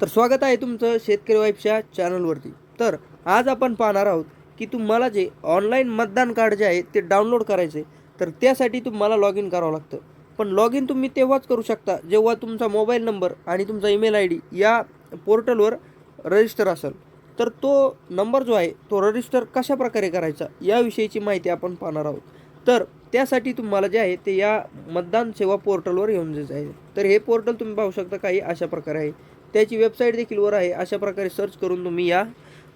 तर स्वागत आहे तुमचं शेतकरी वाईफच्या चॅनलवरती. तर आज आपण पाहणार आहोत की तुम्हाला जे ऑनलाईन मतदान कार्ड जे आहे ते डाउनलोड करायचे तर त्यासाठी तुम्हाला लॉग इन करावं लागतं. पण लॉग इन तुम्ही तेव्हाच करू शकता जेव्हा तुमचा मोबाईल नंबर आणि तुमचा ईमेल आय डी या पोर्टलवर रजिस्टर असेल. तर तो नंबर जो आहे तो रजिस्टर कशा प्रकारे करायचा याविषयीची माहिती आपण पाहणार आहोत. तर त्यासाठी तुम्हाला जे आहे ते या मतदान सेवा पोर्टलवर येऊन जायचं आहे. तर हे पोर्टल तुम्ही पाहू शकता काही अशा प्रकारे आहे. त्याची वेबसाईट देखील वर आहे. अशा प्रकारे सर्च करून तुम्ही या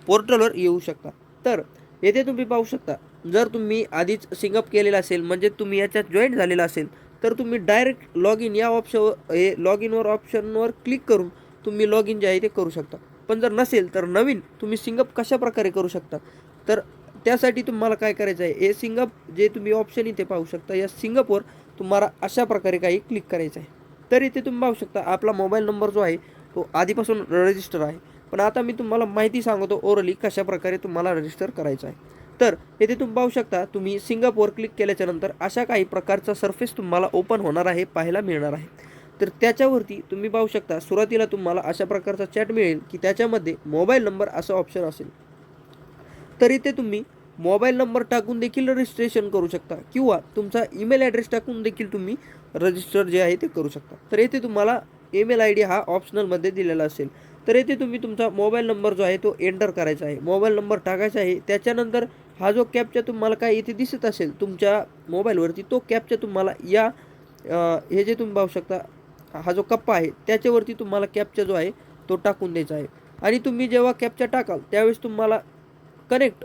पोर्टलवर येऊ शकता. तर येथे तुम्ही पाहू शकता जर तुम्ही आधीच सिंगअप केलेला असेल म्हणजे तुम्ही याच्यात जॉईन झालेला असेल तर तुम्ही डायरेक्ट लॉग इन या ऑप्शन हे लॉग इनवर ऑप्शनवर क्लिक करून तुम्ही लॉग इन जे आहे ते करू शकता. पण जर नसेल तर नवीन तुम्ही सिंगअप कशा प्रकारे करू शकता? तर त्यासाठी तुम्हाला काय करायचं आहे? हे सिंगअप जे तुम्ही ऑप्शन इथे पाहू शकता या सिंगअपवर तुम्हाला अशा प्रकारे काही क्लिक करायचं आहे. तर इथे तुम्ही पाहू शकता आपला मोबाईल नंबर जो आहे तो आधीपासून रजिस्टर आहे. पण आता मी तुम्हाला माहिती सांगतो ओरली कशा प्रकारे तुम्हाला रजिस्टर करायचं आहे. तर येथे तुम्ही पाहू शकता तुम्ही सिंगापूर क्लिक केल्याच्यानंतर अशा काही प्रकारचा सरफेस तुम्हाला ओपन होणार आहे पाहायला मिळणार आहे. तर त्याच्यावरती तुम्ही पाहू शकता सुरुवातीला तुम्हाला अशा प्रकारचा चॅट मिळेल की त्याच्यामध्ये मोबाईल नंबर असं ऑप्शन असेल. तर इथे तुम्ही मोबाईल नंबर टाकून देखील रजिस्ट्रेशन करू शकता किंवा तुमचा ईमेल ॲड्रेस टाकून देखील तुम्ही रजिस्टर जे आहे ते करू शकता. तर येथे तुम्हाला ईमेल आय डी हा ऑप्शनलमध्ये दिलेला असेल. तर येथे तुम्ही तुमचा मोबाईल नंबर जो आहे तो एंटर करायचा आहे. मोबाईल नंबर टाकायचा आहे. त्याच्यानंतर हा जो कॅपचा तुम्हाला काय इथे दिसत असेल तुमच्या मोबाईलवरती तो कॅपचा तुम्हाला या हे जे तुम्ही पाहू शकता हा जो कप्पा आहे त्याच्यावरती तुम्हाला कॅपचा जो आहे तो टाकून द्यायचा आहे. आणि तुम्ही जेव्हा कॅपचा टाकाल त्यावेळेस तुम्हाला कनेक्ट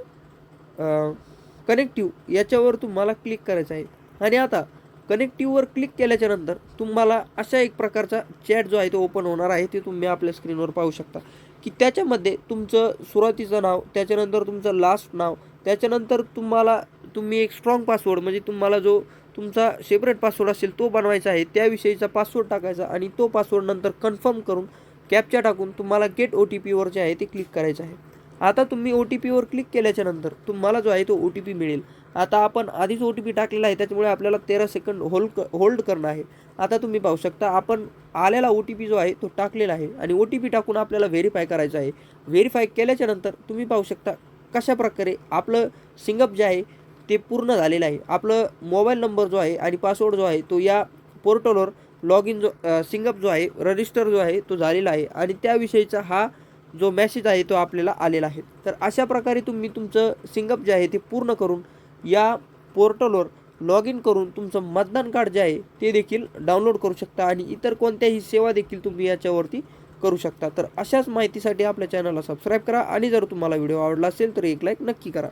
कनेक्टिव्ह याच्यावर तुम्हाला क्लिक करायचं आहे. आणि आता कनेक्टिव्हवर क्लिक केल्याच्यानंतर तुम्हाला अशा एक प्रकारचा चॅट जो आहे तो ओपन होणार आहे ते तुम्ही आपल्या स्क्रीनवर पाहू शकता. की त्याच्यामध्ये तुमचं सुरुवातीचं नाव त्याच्यानंतर तुमचं लास्ट नाव त्याच्यानंतर तुम्हाला तुम्ही एक स्ट्रॉंग पासवर्ड म्हणजे तुम्हाला जो तुमचा सेपरेट पासवर्ड असेल तो बनवायचा आहे त्याविषयीचा पासवर्ड टाकायचा आणि तो पासवर्ड नंतर कन्फर्म करून कॅपच्या टाकून तुम्हाला गेट ओ टी पीवर जे आहे ते क्लिक करायचं आहे. आता तुम्ही ओ टी पीवर क्लिक केल्याच्यानंतर तुम्हाला जो आहे तो ओ टी पी मिळेल. आता आपण आधीच ओ टी पी टाकलेला आहे त्याच्यामुळे आपल्याला तेरा सेकंड होल्ड होल्ड करणं आहे. आता तुम्ही पाहू शकता आपण आलेला ओ टी पी जो आहे तो टाकलेला आहे आणि ओ टी पी टाकून आपल्याला व्हेरीफाय करायचं आहे. व्हेरीफाय केल्याच्यानंतर तुम्ही पाहू शकता कशा प्रकारे आपलं सिंगअप जे आहे ते पूर्ण झालेलं आहे. आपलं मोबाईल नंबर जो आहे आणि पासवर्ड जो आहे तो या पोर्टलवर लॉग इन जो सिंगअप जो आहे रजिस्टर जो आहे तो झालेला आहे. आणि त्याविषयीचा हा जो मॅसेज आहे तो आपल्याला आलेला आहे. तर अशा प्रकारे तुम्ही तुमचं सिंगअप जे आहे ते पूर्ण करून या पोर्टलवर लॉग इन करून तुमचं मतदान कार्ड जे आहे ते देखील डाउनलोड करू शकता आणि इतर कोणत्याही सेवा देखील तुम्ही याच्यावरती करू शकता. तर अशाच माहितीसाठी आपल्या चॅनलला सबस्क्राईब करा आणि जर तुम्हाला व्हिडिओ आवडला असेल तर एक लाईक नक्की करा.